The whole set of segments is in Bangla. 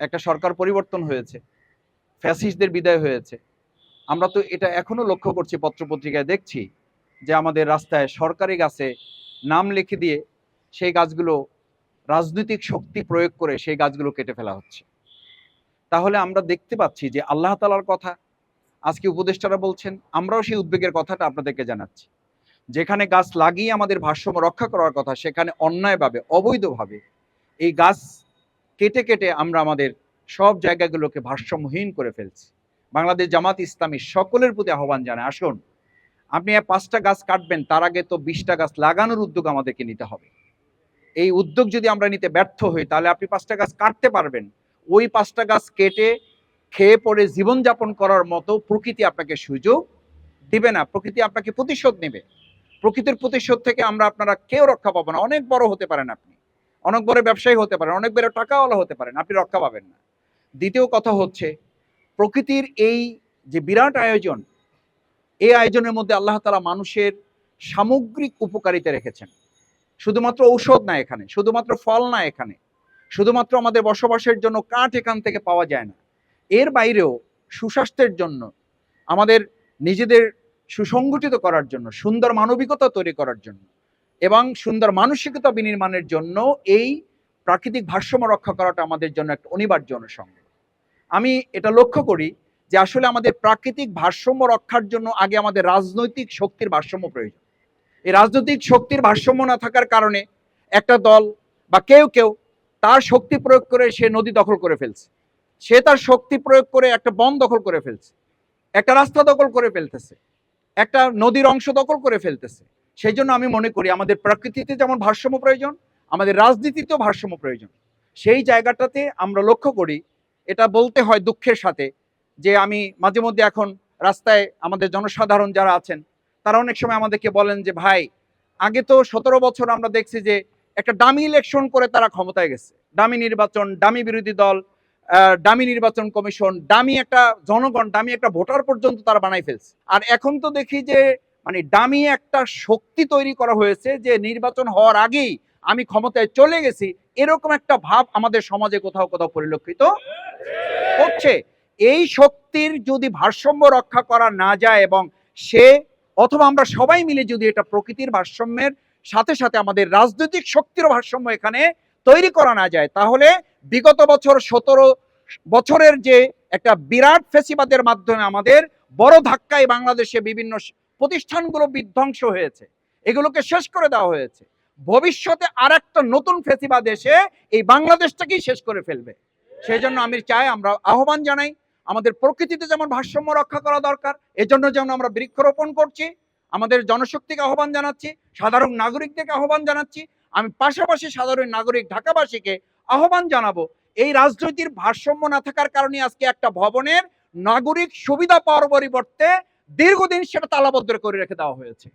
একটা সরকার পরিবর্তন হয়েছে। ফ্যাসিস্টদের বিদায় হয়েছে। আমরা তো এটা এখনও লক্ষ্য করছি, পত্রপত্রিকায় দেখছি যে আমাদের রাস্তায় সরকারি গাছে নাম লিখে দিয়ে সেই গাছগুলো রাজনৈতিক শক্তি প্রয়োগ করে সেই গাছগুলো কেটে ফেলা হচ্ছে। তাহলে আমরা দেখতে পাচ্ছি যে আল্লাহ তালার কথা আজকে উপদেষ্টারা বলছেন, আমরাও সেই উদ্বেগের কথাটা আপনাদেরকে জানাচ্ছি। যেখানে গাছ লাগিয়ে আমাদের ভারসাম্য রক্ষা করার কথা, সেখানে অন্যায়ভাবে, অবৈধভাবে এই গাছ কেটে কেটে আমরা আমাদের সব জায়গাগুলোকে ভারসাম্যহীন করে ফেলছি। বাংলাদেশ জামাত ইসলামী সকলের প্রতি আহ্বান জানায়, আসুন, আপনি পাঁচটা গাছ কাটবেন, তার আগে তো বিশটা গাছ লাগানোর উদ্যোগ আমাদেরকে নিতে হবে। এই উদ্যোগ যদি আমরা নিতে ব্যর্থ হই, তাহলে আপনি পাঁচটা গাছ কাটতে পারবেন। ওই পাঁচটা গাছ কেটে খেয়ে পরে জীবনযাপন করার মতো প্রকৃতি আপনাকে সুযোগ দিবে না। প্রকৃতি আপনাকে প্রতিশোধ নেবে। প্রকৃতির প্রতিশোধ থেকে আমরা আপনারা কেউ রক্ষা পাবো না। অনেক বড় হতে পারেন আপনি। অনেক বড় ব্যবসায়ী হতে পারেন, অনেক বড় টাকাওয়ালা হতে পারেন, আপনি রক্ষা পাবেন না। দ্বিতীয় কথা হচ্ছে, প্রকৃতির এই যে বিরাট আয়োজন, এই আয়োজনের মধ্যে আল্লাহ তালা মানুষের সামগ্রিক উপকারিতা রেখেছেন। শুধুমাত্র ঔষধ না এখানে, শুধুমাত্র ফল না এখানে, শুধুমাত্র আমাদের বসবাসের জন্য কাঠ এখান থেকে পাওয়া যায় না। এর বাইরেও সুস্বাস্থ্যের জন্য, আমাদের নিজেদের সুসংগঠিত করার জন্য, সুন্দর মানবিকতা তৈরি করার জন্য এবং সুন্দর মানসিকতা বিনির্মাণের জন্য এই প্রাকৃতিক ভারসাম্য রক্ষা করাটা আমাদের জন্য একটা অনিবার্য অনুষঙ্গ। আমি এটা লক্ষ্য করি যে আসলে আমাদের প্রাকৃতিক ভারসাম্য রক্ষার জন্য আগে আমাদের রাজনৈতিক শক্তির ভারসাম্য প্রয়োজন। এই রাজনৈতিক শক্তির ভারসাম্য না থাকার কারণে একটা দল বা কেউ কেউ তার শক্তি প্রয়োগ করে সে নদী দখল করে ফেলছে। সে তার শক্তি প্রয়োগ করে একটা বন দখল করে ফেলছে। একটা রাস্তা দখল করে ফেলতেছে। একটা নদীর অংশ দখল করে ফেলতেছে। সেই জন্য আমি মনে করি আমাদের প্রকৃতিতে যেমন ভারসাম্য প্রয়োজন, আমাদের রাজনীতিতেও ভারসাম্য প্রয়োজন। সেই জায়গাটাতে আমরা লক্ষ্য করি, এটা বলতে হয় দুঃখের সাথে, যে আমি মাঝে মধ্যে এখন রাস্তায় আমাদের জনসাধারণ যারা আছেন, তারা অনেক সময় আমাদেরকে বলেন যে, ভাই, আগে তো সতেরো বছর আমরা দেখছি যে একটা ডামি ইলেকশন করে তারা ক্ষমতায় গেছে। ডামি নির্বাচন ডামি বিরোধী দল ডামি নির্বাচন কমিশন ডামি একটা জনগণ ডামি একটা ভোটার পর্যন্ত তারা বানাই ফেলছে। আর এখন তো দেখি যে মানে দামি একটা শক্তি তৈরি করা হয়েছে যে নির্বাচন হওয়ার আগেই আমি ক্ষমতায় চলে গেছি, এরকম একটা ভাব আমাদের সমাজে কোথাও কোথাও পরিলক্ষিত হচ্ছে। এই শক্তির যদি ভারসাম্য রক্ষা করা না যায় এবং সে অথবা আমরা সবাই মিলে যদি এটা প্রকৃতির ভারসাম্যের সাথে সাথে আমাদের রাজনৈতিক শক্তির ভারসাম্য এখানে তৈরি করা না যায়, তাহলে বিগত বছর সতেরো বছরের যে একটা বিরাট ফেসিবাদের মাধ্যমে আমাদের বড় ধাক্কায় বাংলাদেশে বিভিন্ন প্রতিষ্ঠানগুলো বিধ্বংস হয়েছে। এগুলোকে শেষ করে দেওয়া হয়েছে। ভবিষ্যতে আর একটা নতুন ফেসিবাদ এসে এই বাংলাদেশটাকেই শেষ করে ফেলবে। সেই জন্য আমি চাই, আমরা আহ্বান জানাই, আমাদের প্রকৃতিতে যেমন ভারসাম্য রক্ষা করা দরকার, এজন্য যেমন আমরা বৃক্ষরোপণ করছি, আমাদের জনশক্তিকে আহ্বান জানাচ্ছি, সাধারণ নাগরিকদেরকে আহ্বান জানাচ্ছি, আমি পাশাপাশি সাধারণ নাগরিক ঢাকাবাসীকে আহ্বান জানাব, এই রাজনৈতিক ভারসাম্য না থাকার কারণে আজকে একটা ভবনের নাগরিক সুবিধা পাওয়ার পরিবর্তে দীর্ঘদিন সেটা তালাবদ্ধ করে রেখে দেওয়া হয়েছে।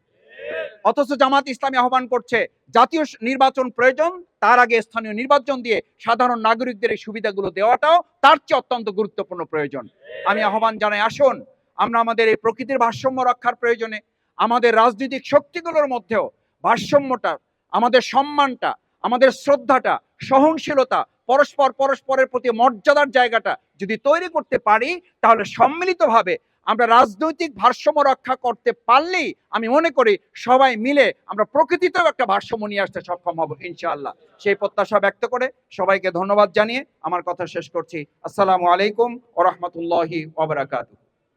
অথচ জামাত ইসলামী আহ্বান করছে, জাতীয় নির্বাচন প্রয়োজন, তার আগে স্থানীয় নির্বাচন দিয়ে সাধারণ নাগরিকদের এই সুবিধাগুলো দেওয়াটাও তার চেয়ে অত্যন্ত গুরুত্বপূর্ণ প্রয়োজন। আমি আহ্বান জানাই, আসুন, আমরা আমাদের এই প্রকৃতির ভারসাম্য রক্ষার প্রয়োজনে, আমাদের রাজনৈতিক শক্তিগুলোর মধ্যেও ভারসাম্যটা, আমাদের সম্মানটা, আমাদের শ্রদ্ধাটা, সহনশীলতা, পরস্পর পরস্পরের প্রতি মর্যাদার জায়গাটা যদি তৈরি করতে পারি, তাহলে সম্মিলিতভাবে আমরা রাজনৈতিক ভারসাম্য রক্ষা করতে পারলেই আমি মনে করি সবাই মিলে আমরা প্রকৃতিতেও একটা ভারসাম্য নিয়ে আসতে সক্ষম হব, ইনশাআল্লাহ। সেই প্রত্যাশা ব্যক্ত করে সবাইকে ধন্যবাদ জানিয়ে আমার কথা শেষ করছি। আসসালামু আলাইকুম ও রহমতুল্লাহি ওবরাকাতুহ